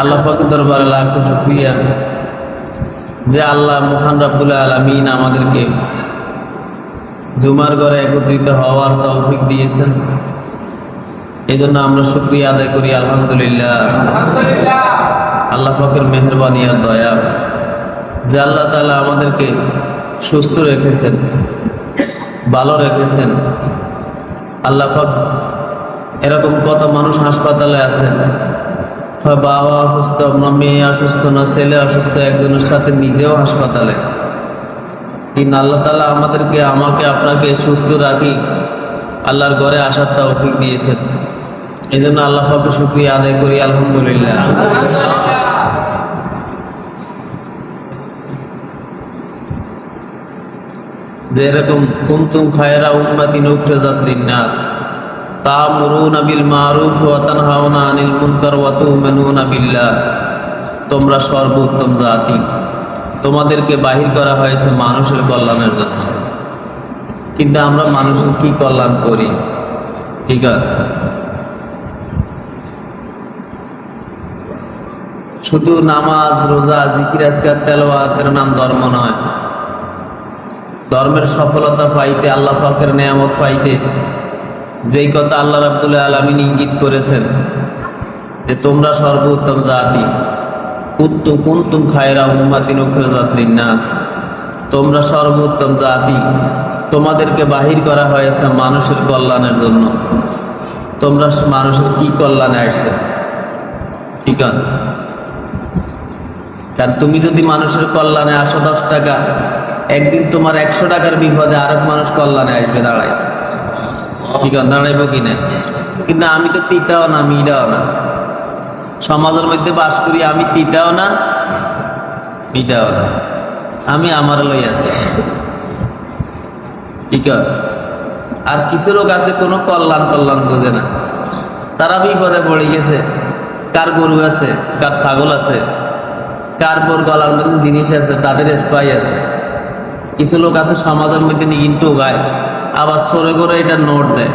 আল্লাহ পাকের দরবারে লাখ শুক্রিয়া যে আল্লাহ মহান রাব্বুল আলমিন আমাদেরকে জুমার ঘরে একত্রিত হওয়ার তৌফিক দিয়েছেন। এই জন্য আমরা শুক্রিয়া আদায় করি আলহামদুলিল্লাহ। আল্লাহ পাকের মেহরবানি আর দয়া যে আল্লাহ তালা আমাদেরকে সুস্থ রেখেছেন ভালো রেখেছেন। আল্লাহ পাক এরকম কত মানুষ হাসপাতালে আছেন বাবা অসুস্থ না মেয়ে অসুস্থ, না ছেলে অসুস্থ, একজনের সাথে নিজেও হাসপাতালে। কিন্তু আল্লাহ তালা আমাদেরকে, আমাকে, আপনাকে সুস্থ রাখি। আল্লাহর ঘরে আসার তৌফিক দিয়েছেন। এই জন্য আল্লাহ পাকে শুক্রিয়া আদায় করি, আলহামদুলিল্লাহ। যে এরকম কুমতুম খায়রা উম্মাতিন উখরাজাত লিন্নাস। তোমরা সর্বোত্তম জাতি। তোমাদেরকে বাহির করা হয়েছে মানুষের কল্যাণের জন্য। কিন্তু আমরা মানুষের কি কল্যাণ করি? ঠিক আছে শুধু নামাজ, রোজা, জিকির, আজকার তেলাওয়াতের নাম ধর্ম নয়। ধর্মের সফলতা পাইতে, আল্লাহ পাকের নিয়ামত পাইতে যেই কথা আল্লাহ রাব্বুল আলামিন ইঙ্গিত করেছেন যে তোমরা সর্বোত্তম জাতি কুত্তু কুন্তুম খায়রা উম্মাতিন উখরাজাত লিন্নাস। তোমরা সর্বোত্তম জাতি, তোমাদেরকে বাহির করা হয়েছে মানুষের কল্যাণের জন্য। তোমরা মানুষের কি কল্যাণে আসছে? ঠিক কারণ তুমি যদি মানুষের কল্যাণে আসো দশ টাকা, একদিন তোমার একশো টাকার বিপদে আরেক মানুষ কল্যাণে আসবে, দাঁড়ায়। আছে দাঁড়াইব কিনা কিন্তু আমি তো তিতাও না মিটাও না। সমাজের মধ্যে বাস করি, আমি তিতাও না মিটাও না। আমি আমার লই আছি। ঠিক আর কিছু লোক আছে, কোনো কল্যাণ কল্যাণ বোঝে না। তারা বিপদে পড়ে গেছে। কার গরু আছে, কার ছাগল আছে, কার পর গলার মধ্যে জিনিস আছে, তাদের স্পাই আছে। কিছু লোক আছে, সমাজের মধ্যে ইন্টু গায়। আবার সরে করে এটা নোট দেয়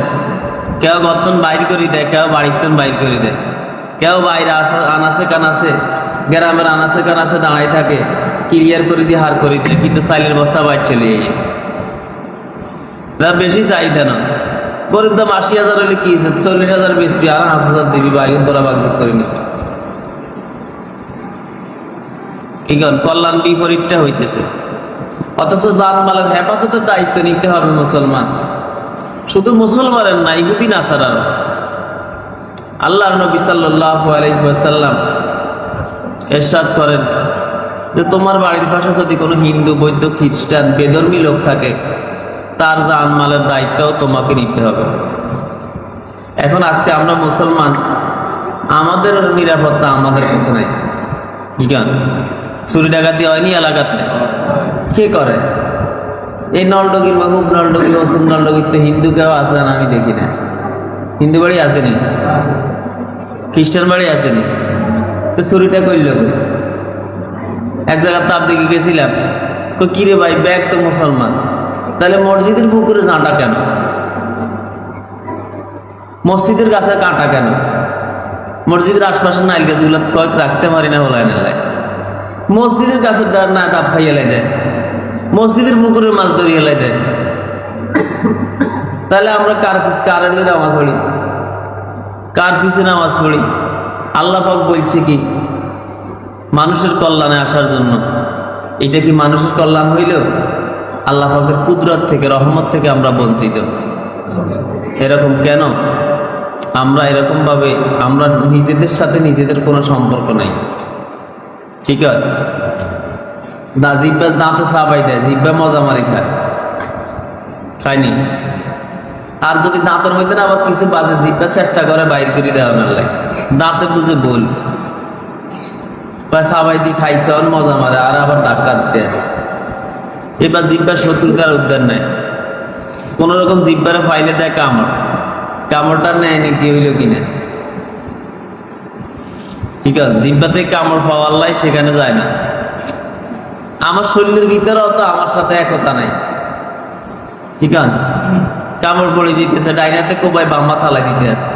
কেউ গর্তন বাইর করে দেয় কেউ বাড়িতন বাইর করে দেয় কেউ বাইরে আসা আনাসে কানাসে গ্রামের আনাসে কানাসে দাঁড়াই থাকে, ক্লিয়ার করে দিয়ে হার করে দেয় কিন্তু সাইলের বস্তা বাইর চলে যায় বেশি চাহিদা না। গরিব দাম আশি হাজার হলে কি চল্লিশ হাজার বেচবি, আর পাঁচ হাজার দিবি বাইরে তোরা বাগজত করে কি কল্যাণ বিপরীতটা হইতেছে। অথচ জানমালের হেফাজতের দায়িত্ব নিতে হবে মুসলমান। শুধু মুসলমানের না ইহুদিন আসারার আল্লাহ নবী ওয়াসাল্লাম এরশাদ করেন যে, তোমার বাড়ির পাশে যদি কোনো হিন্দু, বৌদ্ধ, খ্রিস্টান, বেধর্মী লোক থাকে, তার জানমালের দায়িত্বও তোমাকে নিতে হবে। এখন আজকে আমরা মুসলমান, আমাদের নিরাপত্তা আমাদের কাছে নাই। ঠিক চুরি ডাকাতি হয়নি এলাকাতে? কে করে? এই নলডগির মাহবুব নলডগি ওসুম, নলডগির তো হিন্দু কেউ আছে না, আমি দেখি না। হিন্দু বাড়ি আসেনি খ্রিস্টান বাড়ি আসেনি তো চুরিটা করল? এক জায়গায় তাবলিগে গেছিলাম। তো কিরে ভাই, ব্যাগ তো মুসলমান। তাহলে মসজিদের পুকুরে জাঁটা কেন? মসজিদের কাছে কাঁটা কেন? মসজিদের আশপাশে নাইল গাছগুলো কয়েক রাখতে পারি না হলাই না মসজিদের না, ডাব খাইয়ে লাই দেয়। মসজিদের পুকুরের মাছ ধরিয়ে লাই দেয়। তাহলে আমরা কার পিছ কার এলে নামাজ পড়ি? কার পিছে নামাজ পড়ি? আল্লাহ পাক বলছে কি, মানুষের কল্যাণে আসার জন্য। এটা কি মানুষের কল্যাণ হইল আল্লাহ পাকের কুদরত থেকে, রহমত থেকে আমরা বঞ্চিত। এরকম কেন? আমরা এরকম ভাবে, আমরা নিজেদের সাথে নিজেদের কোনো সম্পর্ক নাই। ঠিক আছে দা জিব্বা দাঁতে সাবাই দেয়, জিব্বা মজা মারি খায়। খায়নি? আর যদি দাঁতের মধ্যে না আবার কিছু বাজে, জিব্বা চেষ্টা করে, বাইর করে দেওয়া মেলে দাঁতে বুঝে বল সাবাই দিয়ে খাইছে আর মজা মারে, আর আবার ধাক্কা দিতে আছে। এবার জিব্বা শত্রুতার উদ্ধার নেয় কোন রকম জিব্বারে ফাইলে দেয় কামড়। কামড়টা নেয় নাকি হইল কিনা ঠিক আছে, জিব্বাতে কামড় পাওয়ার লাই সেখানে যায় না। আমার শরীরের ভিতরেও তো আমার সাথে একতা নাই। ঠিক আছে? কামড় পড়ে যেতেছে, ডাইনাতে কোবাই বাম্মা থালা দিতে আছে।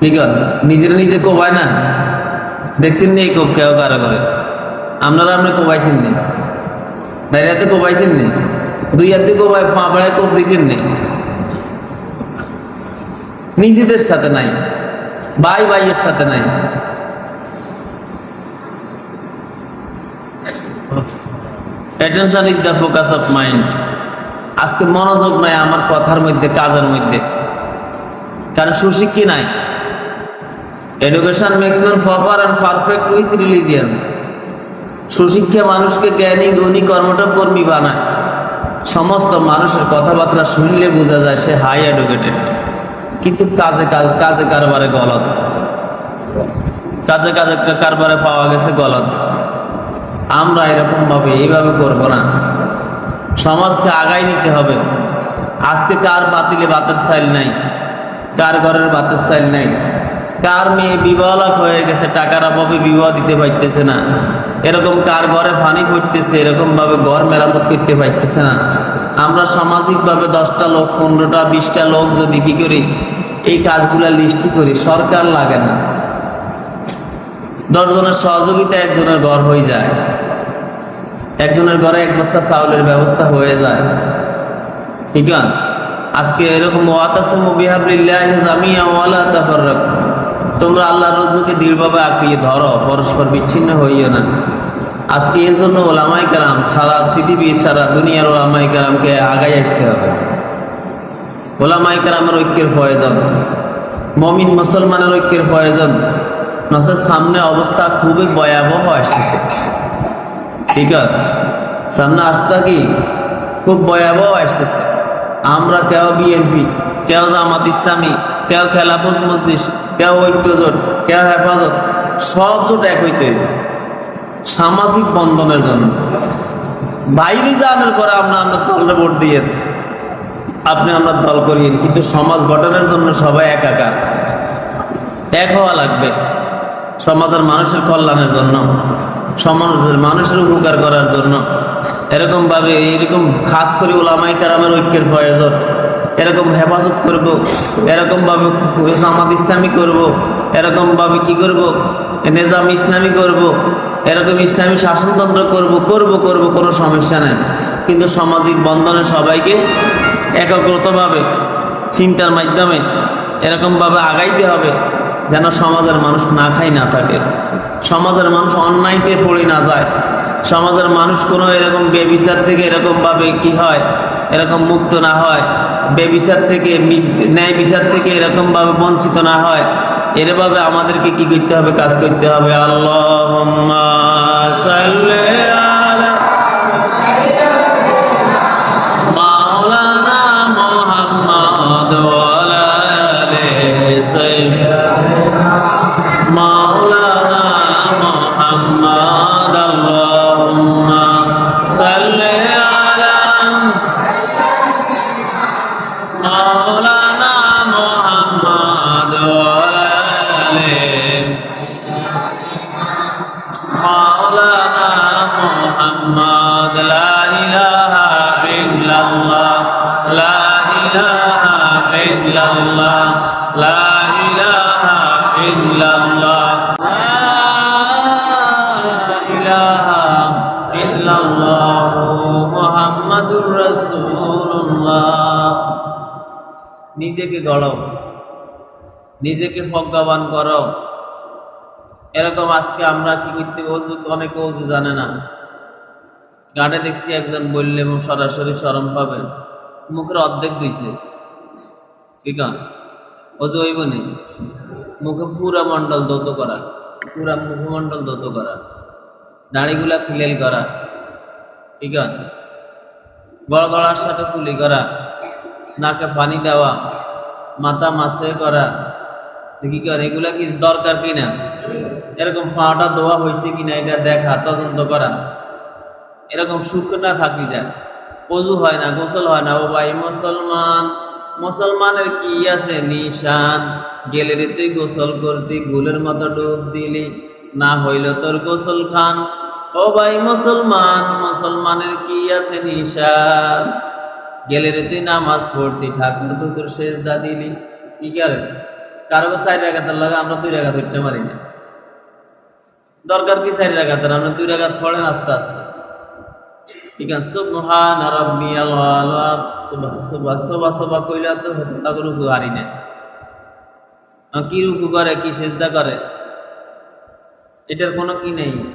ঠিক আছে? নিজের নিজে কোবায় না। দেখছেন নি এই কোপ কেউ কারও করে আপনারা আপনি কোবাইছেন নি? ডাইরিয়াতে কোবাইছেন নি? দুই হাতে কোবাই পা বেড়ায় কোপ দিছেন নি? নিজেদের সাথে নাই। ভাই ভাইয়ের সাথে নাই। Attention is the focus of mind আজকে মনোযোগ নাই আমার কথার মধ্যে, কাজের মধ্যে। কারণ সুশিক্ষি নাই? Education makes man proper and perfect with religions সুশিক্ষা মানুষকে জ্ঞানী গুণী কর্মটা কর্মী বানায়। সমস্ত মানুষের কথাবার্তা শুনলে বোঝা যায় সে হাই এডুকেটেড কিন্তু কাজে, কাজ কাজে কারবারে গলত। কাজে কাজে কারবারে পাওয়া গেছে গলত। আমরা এরকম ভাবে এইভাবে করব না। সমাজকে আগাই নিতে হবে। আজকে কার বাতিলে বাতের সাইল নাই? কার ঘরের বাতের সাইল নাই? কার মেয়ে বিবাহলাক হয়ে গেছে, টাকার অভাবে বিবাহ দিতে পারতেছে না। এরকম কার ঘরে পানি পড়তেছে এরকম ভাবে ঘর মেরামত করতে পারতেছে না। আমরা সামাজিকভাবে দশটা লোক, পনেরোটা, বিশটা লোক যদি কি করি, এই কাজগুলা লিস্টি করি, সরকার লাগে না। দশজনের সহযোগিতা একজনের ঘর হয়ে যায়। একজনের ঘরে এক বস্তা চাউলের ব্যবস্থা হয়ে যায়। ঠিক আছে? আজকে এরকম তোমরা আল্লাহর রজ্জুকে দৃঢ়ভাবে আঁকড়িয়ে ধরো, পরস্পর বিচ্ছিন্ন হইও না। আজকে এর জন্য ওলামাই কালাম সারা পৃথিবীর সারা দুনিয়ার ওলামাই কালামকে আগাই আসতে হবে। ওলামাই কালামের ঐক্যের প্রয়োজন। মমিন মুসলমানের ঐক্যের প্রয়োজন। নসের সামনে অবস্থা খুবই ভয়াবহ আসতেছে ঠিক সামনে আসতা কি? খুব ভয়াবহ আসতেছে। আমরা কেউ বিএনপি কেউ জামাত ইসলামী, কেউ খেলাফত মজলিস, কেউ ঐক্যজোট, কেউ হেফাজত, সব জোট এক হইতে সামাজিক বন্ধনের জন্য। বাইরে জানের পরে আমরা আমরা দলটা ভোট দিয়ে আপনি আমরা দল করিয়েন কিন্তু সমাজ গঠনের জন্য সবাই একাকার। এক হওয়া লাগবে। সমাজের মানুষের কল্যাণের জন্য। সমাজের মানুষের উপকার করার জন্য। এরকম ভাবে, এরকম খাস করে ওলামাই কারামের ঐক্যের প্রয়োজন। এরকম হেফাজত করব। এরকম ভাবে জামাত ইসলামী করব। এরকম ভাবে কি করব? নিজাম ইসলামী করব। এরকম ইসলামী শাসনতন্ত্র করব করব করব, কোনো সমস্যা নাই। কিন্তু সামাজিক বন্ধনে সবাইকে একগ্রতভাবে, চিন্তার মাধ্যমে এরকমভাবে আগাইতে হবে, যেন সমাজের মানুষ না খাই না থাকে। সমাজের মানুষ অন্যায়তে পড়ে না যায়। সমাজের মানুষ কোনো এরকম বেবিচার থেকে এরকমভাবে কি হয়, এরকম মুক্ত না হয়, বেবিচার থেকে ন্যায় বিচার থেকে এরকমভাবে বঞ্চিত না হয় এরভাবে আমাদেরকে কি করতে হবে, কাজ করতে হবে? আল্লাহ নিজেকে গড়ো নিজেকে প্রজ্ঞাবান করো। এরকম আজকে আমরা কি করতে অজু অনেকে অজু জানে না। গানে দেখছি একজন বললে এবং সরাসরি সরম পাবে। মুখের অর্ধেক ধুইছে। ঠিক আছে অজু হইব মুখে পুরা মন্ডল দৌত করা। পুরা মুখমন্ডল দৌত করা। দাড়িগুলা খিলেল করা। ঠিক আছে গড় গড়ার সাথে কুলি করা। নাকে পানি দেওয়া, মাথা মাসে করা কি আর, এগুলা কি দরকার কিনা? এরকম পাটা ধোয়া হয়েছে কিনা, এটা দেখা, তদন্ত করা। এরকম শুকনা থাকি যায়। অজু হয় না, গোসল হয় না। ও ভাই, মুসলমান, মুসলমানের কি আছে নিশান? গেলে তুই গোসল করতি, গুলের মতো ডুব দিলি। না হইল তোর গোসল খান। ও ভাই, মুসলমান, মুসলমানের কি আছে নিশান? গেলে রে তুই নামাজ পড়তি ঠাকুর টুকুর শেষ দা দিলি কি করে? কারও চার রাখাতের লাগে আমরা দুই রাখাত উঠতে পারি না। দরকার কি চার রাখাতের আমরা দুই রাখাত পড়েন আস্তে আস্তে। তো আহ, কি রুকু করে কি সেজদা করে? এটার কোনো কি নেই।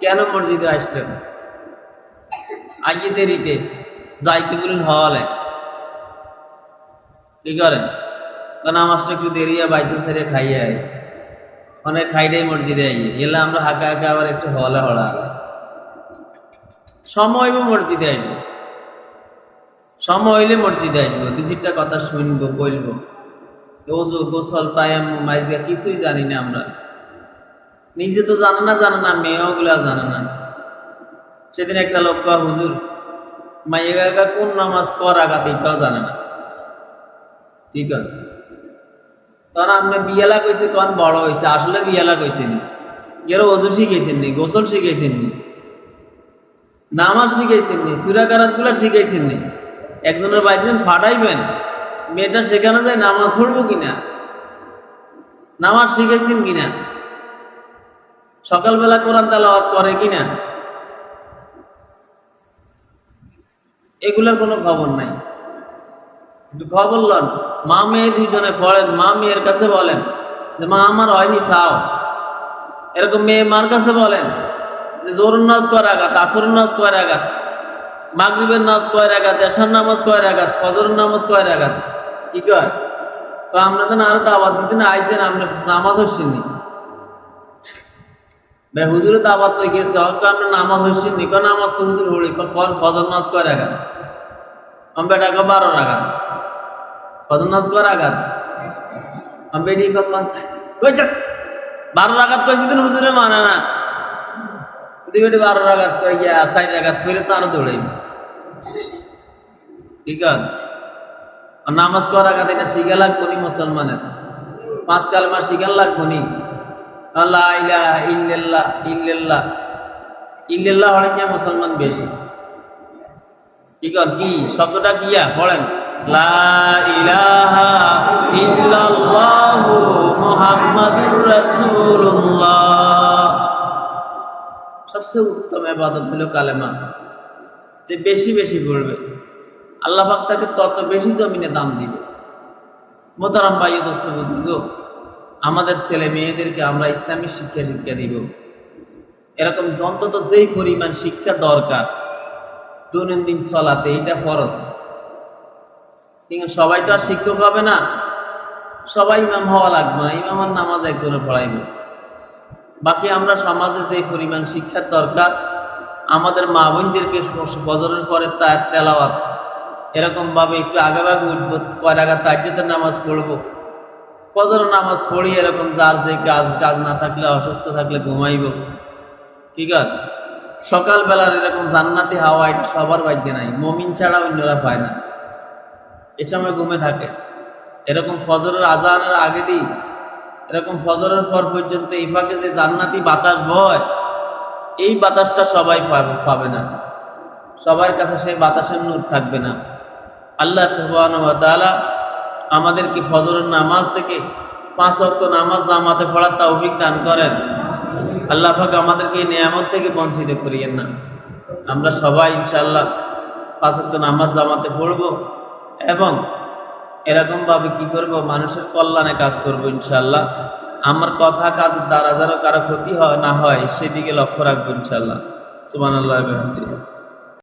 কেন মসজিদে আসলেন? আগে দেরিতে। যাইতে বলেন হওয়ালে কি করেন? নামাজটা একটু দেরিয়া বাইতে ছেড়ে খাইয়ে আয়। অনেক খাইটাই মসজিদে আইয়ে এলে আমরা হাঁকা হাঁকা আবার একটু হলে হড়া সময় হইব মসজিদে আসব সময় হইলে মসজিদে আসব দু চারটা কথা শুনব, বলব। ওজু গোসল তায়াম মাইজা, কিছুই জানি না আমরা। নিজে তো জানে না জানে না, মেয়েও গুলা জানে না। সেদিন একটা লোক হুজুর মাইয়া কোন নামাজ কর আঘাত এটাও জানে না। ঠিক আছে? তখন আপনি বিয়ালা কইছে, কোন বড় হয়েছে আসলে বিয়ালা কইছে নি। এর অজু শিখেছেন গোসল শিখেছেন নামাজ শিখাইছেন নি সুরাকারাতগুলা শিখাইছেন নি। একজনের বাড়িতে ফাটাইবেন, মেয়েটা শেখানো যায় নামাজ পড়ব কিনা? নামাজ শিখাইছেন কিনা? সকালবেলা কোরআন তালাওয়াত করে কিনা? এগুলোর কোনো খবর নাই। একটু খবর লন। মা মেয়ে দুইজনে পড়েন, মা মেয়ের কাছে বলেন যে, মা, আমার হয়নি সাও। এরকম মেয়ে মার কাছে বলেন যে জোরুন নাজ কয় আঘাত আসর নাজ কয় আঘাত মাগরিবের নাজ কয় আঘাত এশার নামাজ কয় আঘাত ফজর নামাজ কয় আঘাত কি কয়? তো তো আরও দাওয়াত দিতে আইসেন আমরা নামাজ হচ্ছেননি বে হুজুরে তো হক নামাজ হচ্ছেননি কোন নামাজ তো হুজুর হড়ি ফজর নাজ কয় আঘাত আমি বেটা কো বারো আঘাত ফজর নাজ কয় আঘাত আমি দিন হুজুরে মানে না। দুই বেটি বারো কই গিয়া তো আরও দৌড়াইবে। ঠিক আছে নামাজ করার আগে এটা শিখা লাগবো নি মুসলমানের? পাঁচ কালমা শিখা লাগবো নি? ইল্লাল্লাহ ইল্লাল্লাহ। ইল্লাল্লাহ মুসলমান বেশি? কি কি? শব্দটা কিয়া রাসূলুল্লাহ। সবচেয়ে উত্তম ইবাদত হলো কালেমা। যে বেশি বেশি পড়বে। আল্লাহ তাকে তত বেশি জমিনে দাম দিবে। মোতারাম ভাই দোস্ত বুজুর্গ আমাদের ছেলে মেয়েদেরকে আমরা ইসলামী শিক্ষা শিক্ষা দিব। এরকম অন্তত যেই পরিমাণ শিক্ষা দরকার, দৈনন্দিন চলাতে এটা ফরজ। কিন্তু সবাই তো আর শিক্ষক হবে না। সবাই ইমাম হওয়া লাগবে না ইমামার নামাজ একজনে পড়াইবে। বাকি আমরা সমাজে যে পরিমাণ শিক্ষার দরকার, আমাদের মা বোনদেরকে বজরের পরে তার তেলাওয়াত এরকম ভাবে একটু আগে ভাগে উঠবো, কয় টাকা তাজ্যতের নামাজ পড়ব। ফজর নামাজ পড়ি, এরকম যার যে কাজ কাজ না থাকলে, অসুস্থ থাকলে ঘুমাইব। ঠিক আছে সকালবেলার এরকম জান্নাতি হাওয়া এটা সবার বাড়িতে নাই, মমিন ছাড়া অন্যরা পায় না। এ সময় ঘুমে থাকে। এরকম ফজরের আজানের আগে দিই এরকম ফজরের পর পর্যন্ত এই ফাঁকে যে জান্নাতি বাতাস বয়, এই বাতাসটা সবাই পাবে না। সবার কাছে সেই বাতাসের নূর থাকবে না। আল্লাহ তাআলা আমাদেরকে ফজরের নামাজ থেকে পাঁচ অক্ত নামাজ জামাতে পড়ার তৌফিক দান করেন। আল্লাহ পাক আমাদেরকে এই নিয়ামত থেকে বঞ্চিত করিয়েন না। আমরা সবাই ইনশাল্লাহ পাঁচ অক্ত নামাজ জামাতে পড়ব এবং এরকম ভাবে কি করব? মানুষের কল্যাণে কাজ করব ইনশাল্লাহ আমার কথা কাজের দ্বারা যেন কারও ক্ষতি হয়, না হয়, সেদিকে লক্ষ্য রাখব ইনশাল্লাহ সুবহানাল্লাহ